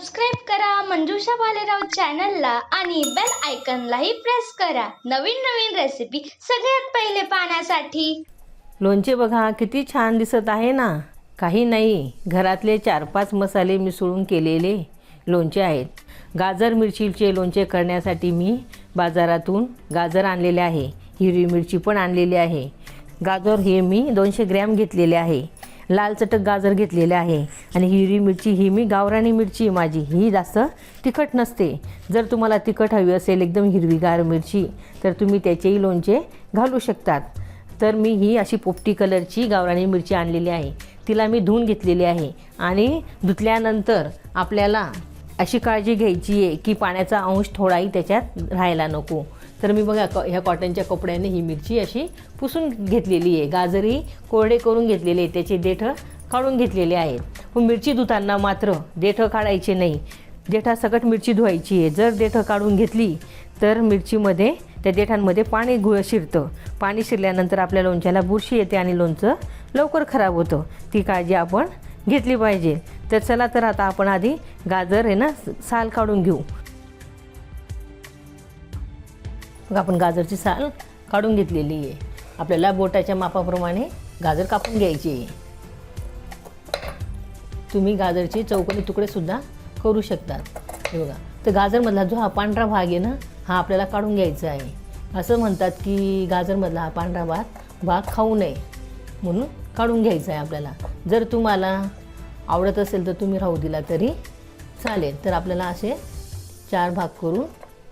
Subscribe करा मंजुषा भालेराव चॅनलला आणि बेल आयकनलाही प्रेस करा. नवीन नवीन रेसिपी सगळ्यात पहिले पाहण्यासाठी. लोणचे बघा किती छान दिसत आहे ना. काही नाही घरातले चार पाच मसाले मिसळून केलेले लोणचे आहेत. गाजर मिरचीचे लोणचे करण्यासाठी मी बाजारातून गाजर आणलेले आहे. हिरवी मिरची पण आणलेली आहे. गाजर हे मी दोनशे ग्रॅम घेतलेले आहे. लाल चटक गाजर घेतलेले आहे. आणि हिरवी मिरची ही मी गावरानी मिरची माझी. ही जास्त तिखट नसते. जर तुम्हाला तिखट हवी असेल एकदम हिरवीगार मिरची तर तुम्ही त्याचेही लोणचे घालू शकतात. तर मी ही अशी पोपटी कलरची गावरानी मिरची आणलेली आहे. तिला मी धुवून घेतलेली आहे. आणि धुतल्यानंतर आपल्याला अशी काळजी घ्यायची आहे की पाण्याचा अंश थोडाही त्याच्यात राहायला नको. तर मी बघा ह्या कॉटनच्या कपड्याने ही मिरची अशी पुसून घेतलेली आहे. गाजरही कोरडे करून घेतलेले आहे त्याचे देठं काढून घेतलेले आहेत. पण मिरची धुताना मात्र देठं काढायचे नाही. देठासकट मिरची धुवायची आहे. जर देठं काढून घेतली तर मिरचीमध्ये त्या देठांमध्ये पाणी गुळ शिरतं. पाणी शिरल्यानंतर आपल्या लोणच्याला बुरशी येते आणि लोणचं लवकर खराब होतं. ती काळजी आपण घेतली पाहिजे. तर चला तर आता आपण आधी गाजर आहे ना साल काढून घेऊ. मग आपण गाजरची साल काढून घेतलेली आहे. आपल्याला बोटाच्या मापाप्रमाणे गाजर कापून घ्यायची आहे. तुम्ही गाजरचे चौकोनी तुकडेसुद्धा करू शकतात. हे बघा. तर गाजरमधला जो हा पांढरा भाग आहे ना हा आपल्याला काढून घ्यायचा आहे. असं म्हणतात की गाजरमधला हा पांढरा भाग भाग खाऊ नये म्हणून काढून घ्यायचा आहे आपल्याला. जर तुम्हाला आवडत असेल तर तुम्ही राहू दिला तरी चालेल. तर आपल्याला असे चार भाग करून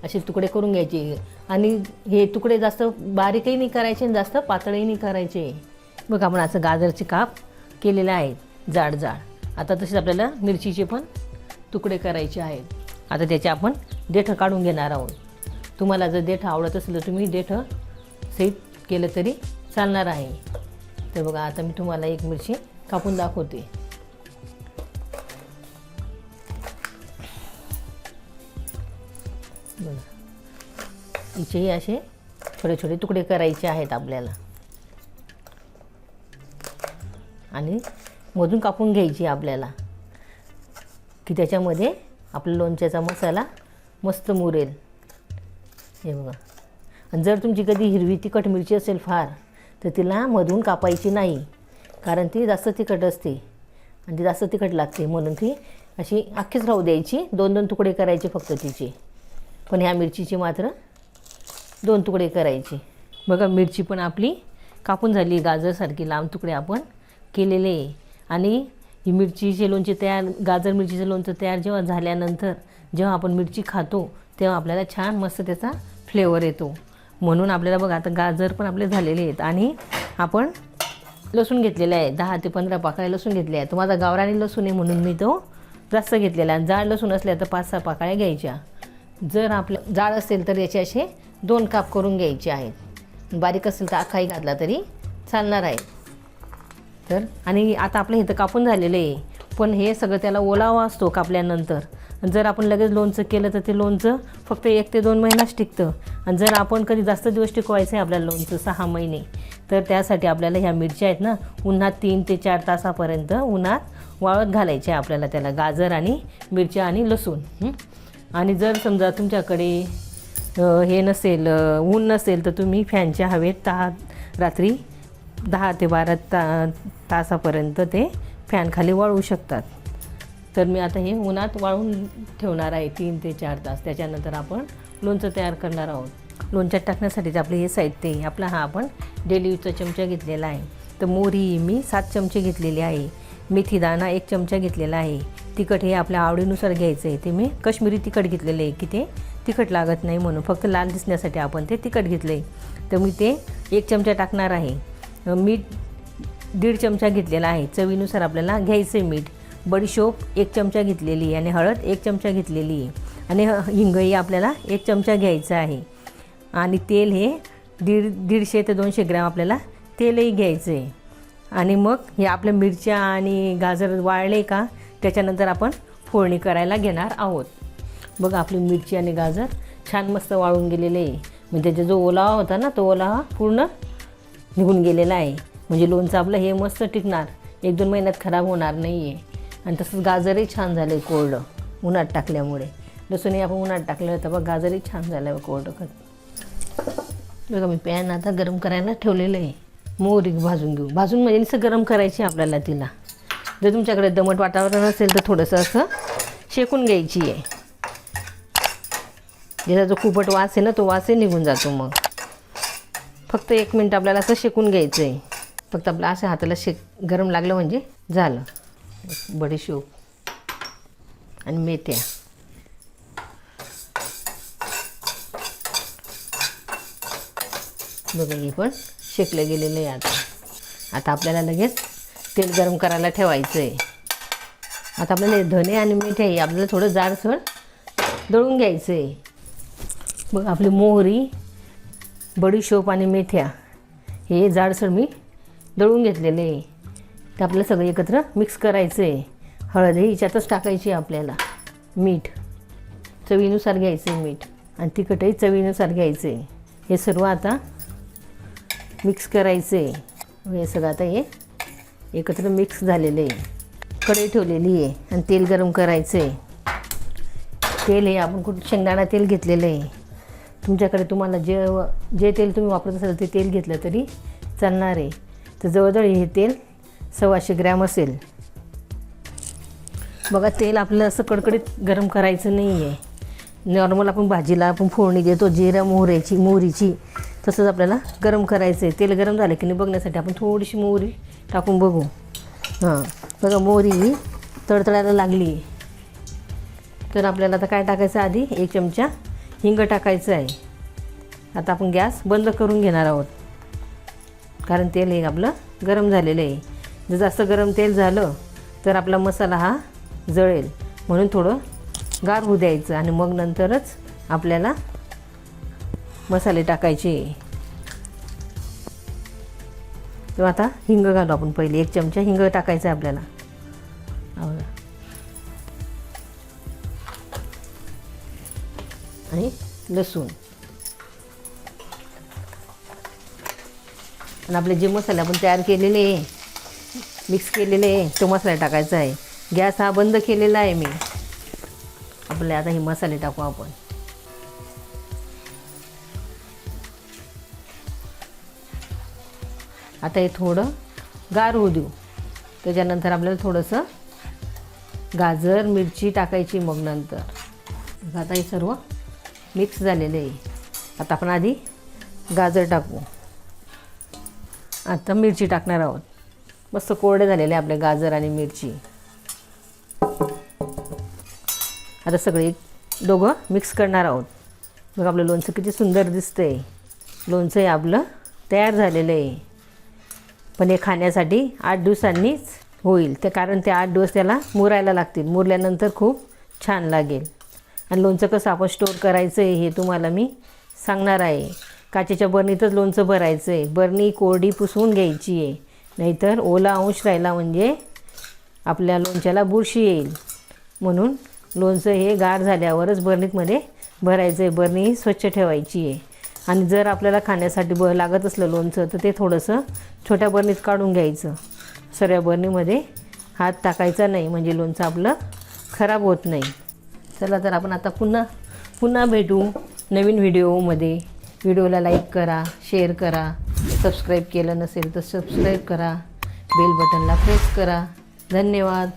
असे तुकडे करून घ्यायचे. आणि हे तुकडे जास्त बारीकही नाही करायचे आणि जास्त पातळही नाही करायचे. बघ आपण असं गाजरचे काप केलेले आहेत जाड जाड. आता तसेच आपल्याला मिरचीचे पण तुकडे करायचे आहेत. आता त्याचे आपण देठं काढून घेणार आहोत. तुम्हाला जर देठं आवडत असेल तर तुम्ही देठं सहित केलं तरी चालणार आहे. तर बघा आता मी तुम्हाला एक मिरची कापून दाखवते. बघा. हिचेही असे छोटे छोटे तुकडे करायचे आहेत आपल्याला. आणि मधून कापून घ्यायची आपल्याला. की त्याच्यामध्ये आपल्या लोणच्याचा मसाला मस्त मुरेल. हे बघा. आणि जर तुमची कधी हिरवी तिखट मिरची असेल फार तर तिला मधून कापायची नाही. कारण ती जास्त तिखट असते. आणि ती जास्त तिखट लागते. म्हणून ती अशी अख्खीच राहू द्यायची. दोन दोन तुकडे करायचे फक्त तिचे. पण ह्या मिरचीची मात्र दोन तुकडे करायचे. बघा मिरची पण आपली कापून झाली गाजरसारखी लांब तुकडे आपण केलेले आहे. आणि ही मिरचीचे लोणचे तयार गाजर मिरचीचं लोणचं तयार जेव्हा झाल्यानंतर जेव्हा आपण मिरची खातो तेव्हा आपल्याला छान मस्त त्याचा फ्लेवर येतो. म्हणून आपल्याला बघा आता गाजर पण आपले झालेले आहेत आणि आपण लसूण घेतलेला आहे. दहा ते पंधरा पाकळ्या लसूण घेतल्या आहेत. तो माझा गावरानी लसूण आहे म्हणून मी तो जास्त घेतलेला आहे. जाड लसूण असल्या तर पाच सहा पाकळ्या घ्यायच्या. जर आपलं जाड असेल तर याचे असे दोन काप करून घ्यायचे आहेत. बारीक असेल तर आखाही घातला तरी चालणार आहे. तर आणि आता आपलं इथं कापून झालेलं आहे. पण हे सगळं त्याला ओलावा असतो कापल्यानंतर. जर आपण लगेच लोणचं केलं तर ते लोणचं फक्त एक ते दोन महिनाच टिकतं. आणि जर आपण कधी जास्त दिवस टिकवायचं आहे आपल्याला लोणचं सहा महिने. तर त्यासाठी आपल्याला ह्या मिरच्या आहेत ना उन्हात तीन ते चार तासापर्यंत उन्हात वाळत घालायचे आहे आपल्याला त्याला गाजर आणि मिरच्या आणि लसूण. आणि जर समजा तुमच्याकडे हे नसेल ऊन नसेल तर तुम्ही फॅनच्या हवेत दहा रात्री दहा ते बारा ता तासापर्यंत ते फॅनखाली वाळवू शकतात. तर मी आता हे उन्हात वाळून ठेवणार आहे तीन ते चार तास. त्याच्यानंतर आपण लोणचं तयार करणार आहोत. लोणच्यात टाकण्यासाठीच आपले हे साहित्य आहे. आपला हा आपण डेली यूजचा चमचा घेतलेला आहे. तर मोहरी मी सात चमचे घेतलेली आहे. मेथी दाणा एक चमचा घेतलेला आहे. तिखट हे आपल्या आवडीनुसार घ्यायचं आहे. ते मी कश्मीरी तिखट घेतलेलं आहे की ते तिखट लागत नाही म्हणून फक्त लाल दिसण्यासाठी आपण ते तिखट घेतलं. आहे तर मी ते एक चमचा टाकणार आहे. मीठ दीड चमचा घेतलेला आहे. चवीनुसार आपल्याला घ्यायचं आहे मीठ बडीशोप एक चमचा घेतलेली आहे आणि हळद एक चमचा घेतलेली आहे. आणि ह- हिंगही आपल्याला एक चमचा घ्यायचा आहे. आणि तेल हे दीड दीडशे ते दोनशे ग्रॅम आपल्याला तेलही घ्यायचं आहे आणि मग हे आपल्या मिरच्या आणि गाजर वाळले का त्याच्यानंतर आपण फोडणी करायला घेणार आहोत. बघा आपली मिरची आणि गाजर छान मस्त वाळून गेलेले आहे. म्हणजे त्याचा जो ओलावा होता ना तो ओलावा पूर्ण निघून गेलेला आहे. म्हणजे लोणचं आपलं हे मस्त टिकणार. एक दोन महिन्यात खराब होणार नाही आहे आणि तसंच गाजरही छान झालं आहे कोरडं उन्हात टाकल्यामुळे. लसूणही आपण उन्हात टाकलं होतं बघ गाजरही छान झालं आहे कोरडं खत बघा मी पॅन आता गरम करायला ठेवलेलं आहे. मोहरी भाजून घेऊ. भाजून म्हणजे नुसतं गरम करायची आपल्याला तिला. जर तुमच्याकडे दमट वातावरण असेल तर थोडंसं असं शेकून घ्यायची आहे. ज्याचा जो खूपट वास आहे ना तो वासही निघून जातो मग. फक्त एक मिनटं आपल्याला असं शेकून घ्यायचं आहे फक्त आपलं असं हाताला शेक गरम लागलं म्हणजे झालं. बडीशोप आणि मेथ्या. बघा हे पण शेकलं गेलेलं आहे आता. आता आपल्याला लगेच तेल गरम करायला ठेवायचं आहे आता आपल्याला धने आणि मीठ आहे आपल्याला थोडं जाडसर दळून घ्यायचं आहे बघ आपली मोहरी बडीशोप आणि मेथ्या हे जाडसर मी दळून घेतलेले आहे. ते आपल्याला सगळं एकत्र मिक्स करायचं आहे. हळद ही हिच्यातच टाकायची आहे आपल्याला. मीठ. चवीनुसार घ्यायचं आहे मीठ. आणि तिखटही चवीनुसार घ्यायचं आहे. हे सर्व आता मिक्स करायचं आहे. हे सगळं आता हे एकत्र मिक्स झालेलं आहे. कढई ठेवलेली आहे आणि तेल गरम करायचं आहे. तेल हे आपण कुठं शेंगदाणा तेल घेतलेलं आहे. तुमच्याकडे तुम्हाला जे जे तेल तुम्ही वापरत असाल ते तेल घेतलं तरी चालणार आहे. तर जवळजवळ हे तेल सव्वाशे ग्रॅम असेल. बघा तेल आपलं असं कडकडीत गरम करायचं नाही आहे नॉर्मल आपण भाजीला आपण फोडणी देतो जिरा मोहऱ्याची मोहरीची तसंच आपल्याला गरम करायचं आहे. तेल गरम झालं की नाही बघण्यासाठी आपण थोडीशी मोहरी टाकून बघू. हां बघा मोहरी ही तडतडायला लागली तर आपल्याला आता काय टाकायचं आधी? एक चमचा हिंग टाकायचं आहे. आता आपण गॅस बंद करून घेणार आहोत. कारण तेल हे आपलं गरम झालेलं आहे. जर जास्त गरम तेल झालं तर आपला मसाला हा जळेल. म्हणून थोडं गार होऊ द्यायचं आणि मग नंतरच आपल्याला मसाले टाकायचे. तर आता हिंग घालू आपण पहिले. एक चमचा हिंग टाकायचं आहे आपल्याला. लसूण. आणि आपले जे मसाले आपण तयार केलेले आहे मिक्स केलेले आहे तो मसाला टाकायचा आहे. गॅस हा बंद केलेला आहे मी. आपले आता हे मसाले टाकू आपण. आता हे थोडं गार होऊ देऊ. त्याच्यानंतर आपल्याला थोडंसं गाजर मिरची टाकायची मग नंतर. आता हे सर्व मिक्स झालेलं आहे. आता आपण आधी गाजर टाकू. आता मिरची टाकणार आहोत. मस्त कोरडे झालेले आपले गाजर आणि मिरची. आता सगळे दोघं मिक्स करणार आहोत. मग आपलं लोणचं किती सुंदर दिसतं आहे लोणचं हे आपलं तयार झालेलं आहे. पण हे खाण्यासाठी आठ दिवसांनीच होईल. ते कारण ते आठ दिवस त्याला मुरायला लागतील. मुरल्यानंतर खूप छान लागेल. आणि लोणचं कसं आपण स्टोर करायचं आहे हे तुम्हाला मी सांगणार आहे. काचेच्या बरणीतच लोणचं भरायचं आहे बरणी कोरडी पुसवून घ्यायची आहे. नाहीतर ओला अंश राहिला म्हणजे आपल्या लोणच्याला बुरशी येईल. म्हणून लोणचं हे गार झाल्यावरच बरणीतमध्ये भरायचं आहे बरणी स्वच्छ ठेवायची आहे. आणि जर आपल्याला खाण्यासाठी ब लागत असलं लोणचं तर ते थोडंसं छोट्या बरणीत काढून घ्यायचं. सगळ्या बरणीमध्ये हात टाकायचा नाही म्हणजे लोणचं आपलं खराब होत नाही. चला तर आपण आता पुन्हा पुन्हा भेटू नवीन व्हिडिओमध्ये. व्हिडिओला लाईक करा शेअर करा. सबस्क्राईब केलं नसेल तर सबस्क्राईब करा. बेल बटनला प्रेस करा. धन्यवाद.